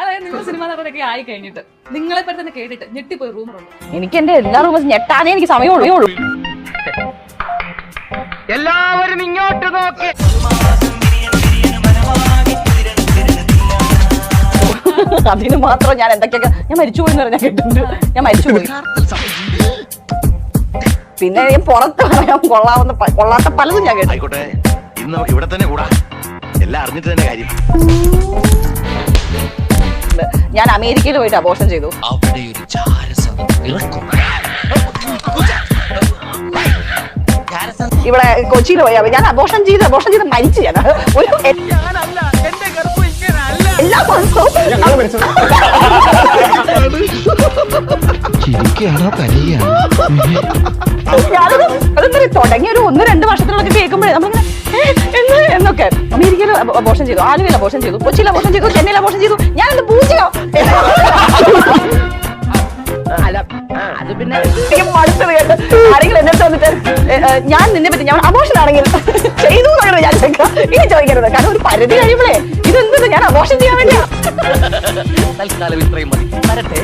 അതായത് നിങ്ങൾ സിനിമ നടനൊക്കെ ആയി കഴിഞ്ഞിട്ട് നിങ്ങളെ പറ്റി തന്നെ കേട്ടിട്ട് ഞെട്ടിപ്പോയി റൂമറുണ്ട് എനിക്ക് എന്റെ എല്ലാ റൂമും ഞെട്ടാനേ എനിക്ക് സമയമുള്ളൂ എല്ലാവരും ഇങ്ങോട്ട് നോക്കി. അതിന് മാത്രം ഞാൻ എന്തൊക്കെയൊക്കെ ഞാൻ മരിച്ചുപോയി എന്ന് പറഞ്ഞാൽ കേട്ടിട്ടുണ്ട്. ഞാൻ മരിച്ചുപോയി പിന്നെ ഞാൻ പുറത്ത് പറയാൻ കൊള്ളാവുന്ന കൊള്ളാത്ത പലതും ഞാൻ കേട്ടു ആയിക്കോട്ടെ. ഇന്ന് നമുക്ക് ഇവിടെ തന്നെ കൂടാ. എല്ലാം അറിഞ്ഞിട്ട് തന്നെ കാര്യം. ഞാൻ അമേരിക്കയിൽ പോയിട്ട് അബോഷം ചെയ്തു അവിടെ ഒരു ഇവിടെ കൊച്ചിയിൽ പോയി. ഞാൻ അബോഷം ചെയ്ത് അബോഷം ചെയ്ത് മരിച്ചു ഞാൻ. ഒരു എ- എന്റെ ഗർഭം ഇങ്ങനെ അല്ല എല്ലാ മാസവും. ചിരിക്കുകയാണോ കരയുകയാണോ ഞാനത് അതെന്താ തുടങ്ങിയ ഒരു ഒന്ന് രണ്ട് വർഷത്തിനുള്ള കേൾക്കുമ്പോഴേ നമ്മളിങ്ങനെ എന്ന്? എന്നൊക്കെ. അമേരിക്കയിൽ അബോഷം ചെയ്തു ആലുവയിൽ അബോഷം ചെയ്തു കൊച്ചിയിൽ അബോഷം ചെയ്തു ചെന്നൈയിൽ അബോഷം ചെയ്തു. ഞാൻ എന്ത് പൂജയോ? അത് പിന്നെ മടുത്തത് കേട്ട് ആരെങ്കിലും എന്നെ തന്നിട്ട് വന്നിട്ട് "ഏ, ഏ, ഞാൻ നിന്നെ പറ്റി ഞാൻ അമോഷൻ ആണെങ്കിൽ ചെയ്തു എന്നാണ് ഞാൻ ഇനി ചോദിക്കരുത്. കാരണം ഒരു പരിധി കഴിയുമ്പോഴേ ഇതെന്ത് ഞാൻ അമോഷൻ ചെയ്യാൻ വേണ്ടിയാ. തൽക്കാലം ഇത്രയും മതി. വരട്ടെ.